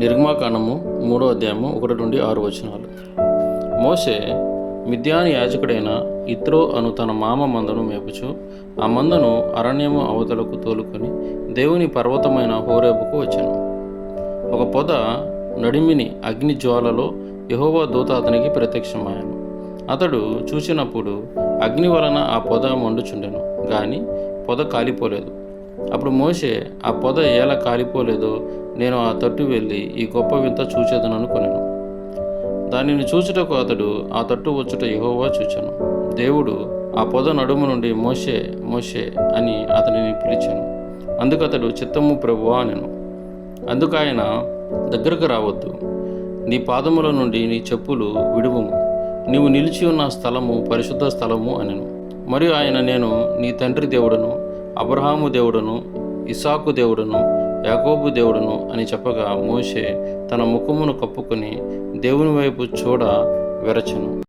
నిర్గమాకాండము మూడో అధ్యాయము ఒకటి నుండి ఆరు వచనాలు. మోసే మిద్యాని యాజకుడైన ఇత్రో అను తన మామ మందను మేపుచు ఆ మందను అరణ్యము అవతలకు తోలుకొని దేవుని పర్వతమైన హోరేబుకు వచ్చాను. ఒక పొద నడిమిని అగ్ని జ్వాలలో యహోవా దూత అతనికి ప్రత్యక్షమాయాను. అతడు చూసినప్పుడు అగ్ని వలన ఆ పొద మండుచుండెను కానీ పొద కాలిపోలేదు. అప్పుడు మోషే ఆ పొద ఎలా కాలిపోలేదో నేను ఆ తట్టు వెళ్ళి ఈ గొప్ప వింత చూచేదను అనుకున్నాను దానిని చూచుటకు అతడు ఆ తట్టు వచ్చుట యహోవా చూచాను. దేవుడు ఆ పొద నడుము నుండి మోషే మోషే అని అతనిని పిలిచాను. అందుకు అతడు చిత్తము ప్రభువా అనెను. అందుకు ఆయన దగ్గరకు రావద్దు. నీ పాదముల నుండి నీ చెప్పులు విడువము. నీవు నిలిచి ఉన్న స్థలము పరిశుద్ధ స్థలము అనెను. మరియు ఆయన నేను నీ తండ్రి దేవుడను అబ్రహాము దేవుడును ఇసాకు దేవుడును యాకోబు దేవుడును అని చెప్పగా మోషే తన ముఖమును కప్పుకొని దేవుని వైపు చూడ వెరచెను.